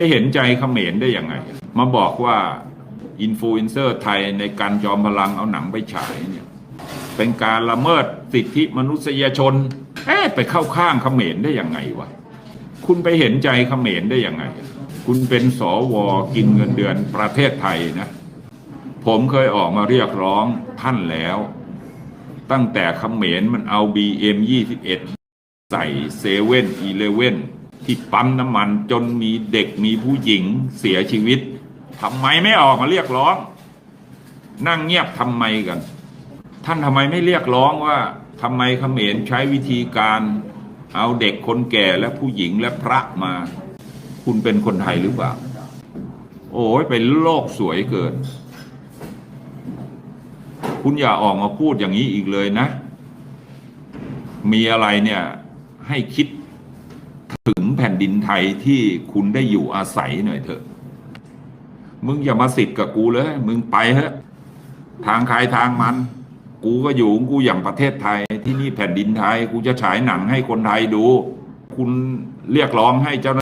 จะเห็นใจเขมรได้ยังไง มาบอกว่าอินฟลูเอนเซอร์ไทยในการจอมพลังเอาหนังไปฉายเนี่ยเป็นการละเมิดสิทธิมนุษยชนเอ๊ะไปเข้าข้างเขมรได้ยังไงวะคุณไปเห็นใจเขมรได้ยังไง คุณเป็นสวกินเงินเดือนประเทศไทยนะ ผมเคยออกมาเรียกร้องท่านแล้ว ตั้งแต่เขมรมันเอา BM 21 ใส่เซเว่นอีเลเว่น ที่ปั๊มน้ำมันจนมีเด็กมีผู้หญิงเสียชีวิตทำไมไม่ออกมาเรียกร้อง นั่งเงียบทำไมกัน ท่านทำไมไม่เรียกร้องว่าทำไมเขมรใช้วิธีการเอาเด็กคนแก่และผู้หญิงและพระมา คุณเป็นคนไทยหรือเปล่า โอ้ยเป็นโลกสวยเกิน คุณอย่าออกมาพูดอย่างนี้อีกเลยนะ มีอะไรเนี่ยให้คิดถึง ผ่นดินไทยที่คุณได้อยู่อาศัยหน่อยเถอะ มึงอย่ามาสิทธิ์กับกูเลย มึงไปเถอะ ทางใครทางมัน กูก็อยู่กูอย่างประเทศไทย ที่นี่แผ่นดินไทย กูจะฉายหนังให้คนไทยดู คุณเรียกร้องให้เจ้า